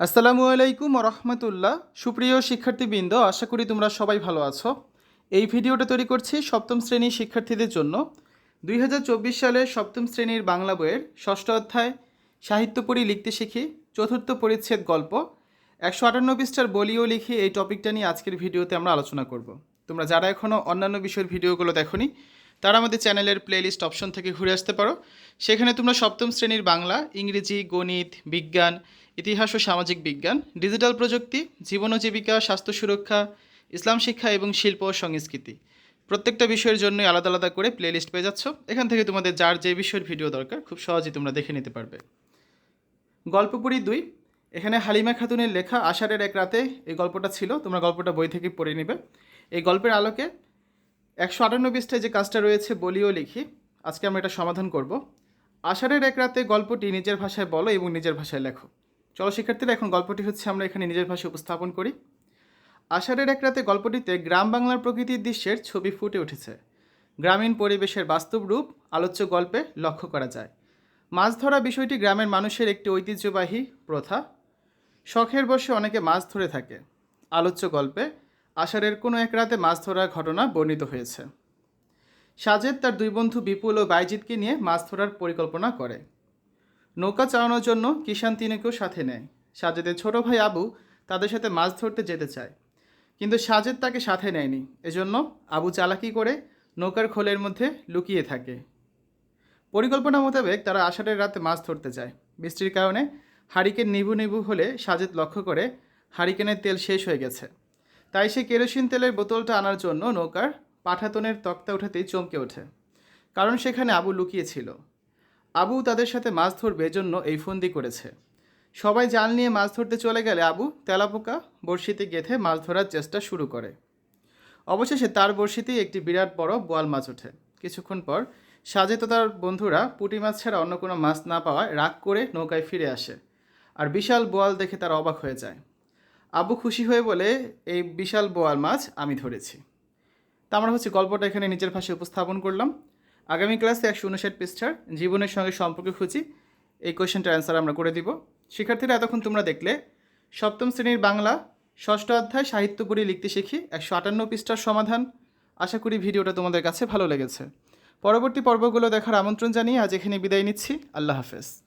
আসসালামু আলাইকুম রহমতুল্লাহ। সুপ্রিয় শিক্ষার্থীবৃন্দ, আশা করি তোমরা সবাই ভালো আছো। এই ভিডিওটা তৈরি করছি সপ্তম শ্রেণির শিক্ষার্থীদের জন্য। দুই সালে সপ্তম শ্রেণির বাংলা বইয়ের ষষ্ঠ অধ্যায়, সাহিত্য পড়ি লিখতে শিখি, চতুর্থ পরিচ্ছেদ গল্প। একশো আটান্ন পৃষ্ঠার বলিও লিখি, এই টপিকটা নিয়ে আজকের ভিডিওতে আমরা আলোচনা করব। তোমরা যারা এখনও অন্যান্য বিষয়ের ভিডিওগুলো দেখোনি, তারা আমাদের চ্যানেলের প্লেলিস্ট অপশন থেকে ঘুরে আসতে পারো। সেখানে তোমরা সপ্তম শ্রেণির বাংলা, ইংরেজি, গণিত, বিজ্ঞান ইতিহাস ও সামাজিক বিজ্ঞান, ডিজিটাল প্রযুক্তি, জীবন ও জীবিকা, স্বাস্থ্য সুরক্ষা, ইসলাম শিক্ষা এবং শিল্প ও সংস্কৃতি। প্রত্যেকটা বিষয়ের জন্যই আলাদা আলাদা করে প্লেলিস্ট পেয়ে যাচ্ছ। এখান থেকে তোমাদের যার যে বিষয়ের ভিডিও দরকার, খুব সহজেই তোমরা দেখে নিতে পারবে। গল্পপুরি দুই, এখানে হালিমা খাতুনের লেখা আষাঢ়ের এক রাতে এই গল্পটা ছিল, তোমরা গল্পটা বই থেকে পড়ে নেবে। এই গল্পের আলোকে একশো আটান্ন পৃষ্ঠায় যে কাজটা রয়েছে বলিও লিখি। আজকে আমরা এটা সমাধান করব। আষাঢ়ের এক রাতে গল্পটি নিজের ভাষায় বলো এবং নিজের ভাষায় লেখো। চলো শিক্ষার্থীরা, এখন গল্পটি হচ্ছে আমরা এখানে নিজের ভাষায় উপস্থাপন করি। আষাঢ়ের এক রাতে গল্পটিতে গ্রাম বাংলার প্রকৃতির দৃশ্যের ছবি ফুটে উঠেছে। গ্রামীণ পরিবেশের বাস্তব রূপ আলোচ্য গল্পে লক্ষ্য করা যায়। মাছ ধরা বিষয়টি গ্রামের মানুষের একটি ঐতিহ্যবাহী প্রথা। শখের বসে অনেকে মাছ ধরে থাকে। আলোচ্য গল্পে আষাঢ়ের কোনো এক রাতে মাছ ধরার ঘটনা বর্ণিত হয়েছে। সাজেদ তার দুই বন্ধু বিপুল ও বাইজিৎকে নিয়ে মাছ ধরার পরিকল্পনা করে। নৌকা চালানোর জন্য কিষান তিনেকেও সাথে নেয়। সাজেদের ছোট ভাই আবু তাদের সাথে মাছ ধরতে যেতে চায়। কিন্তু সাজেদ তাকে সাথে নেয়নি। এজন্য আবু চালাকি করে নৌকার খোলের মধ্যে লুকিয়ে থাকে। পরিকল্পনা মোতাবেক তারা আষাঢ়ের রাতে মাছ ধরতে যায়। বৃষ্টির কারণে হারিকেন নিভু নিভু হলে সাজেদ লক্ষ্য করে হারিকেনের তেল শেষ হয়ে গেছে। তাই সে কেরোসিন তেলের বোতলটা আনার জন্য নৌকার পাঠাতনের তক্তা ওঠাতেই চমকে ওঠে। কারণ সেখানে আবু লুকিয়েছিল আবু তাদের সাথে মাছ ধরবে জন্য এই ফন্দি করেছে। সবাই জাল নিয়ে মাছ ধরতে চলে গেলে আবু তেলাপোকা বড়শিতে গেঁথে মাছ ধরার চেষ্টা শুরু করে। অবশেষে তার বড়শিতেই একটি বিরাট বড় বোয়াল মাছ ওঠে। কিছুক্ষণ পর সাজেত তার বন্ধুরা পুঁটি মাছ ছাড়া অন্য কোনো মাছ না পাওয়ায় রাগ করে নৌকায় ফিরে আসে আর বিশাল বোয়াল দেখে তার অবাক হয়ে যায়। আবু খুশি হয়ে বলে, এই বিশাল বোয়াল মাছ আমি ধরেছি। তা আমরা হচ্ছে গল্পটা এখানে নিজের ভাষায় উপস্থাপন করলাম। আগামী ক্লাসে একশো উনষাট পৃষ্ঠার জীবনের সঙ্গে সম্পর্ক খুঁজি। এই কোয়েশ্চেনটার অ্যান্সার আমরা করে দিব। শিক্ষার্থীরা, এতক্ষণ তোমরা দেখলে, সপ্তম শ্রেণির বাংলা, ষষ্ঠ অধ্যায় সাহিত্য পড়ি লিখতে শিখি, একশো আটান্ন পৃষ্ঠার সমাধান। আশা করি ভিডিওটা তোমাদের কাছে ভালো লেগেছে। পরবর্তী পর্বগুলো দেখার আমন্ত্রণ জানিয়ে আজ এখানে বিদায় নিচ্ছি। আল্লাহ হাফেজ।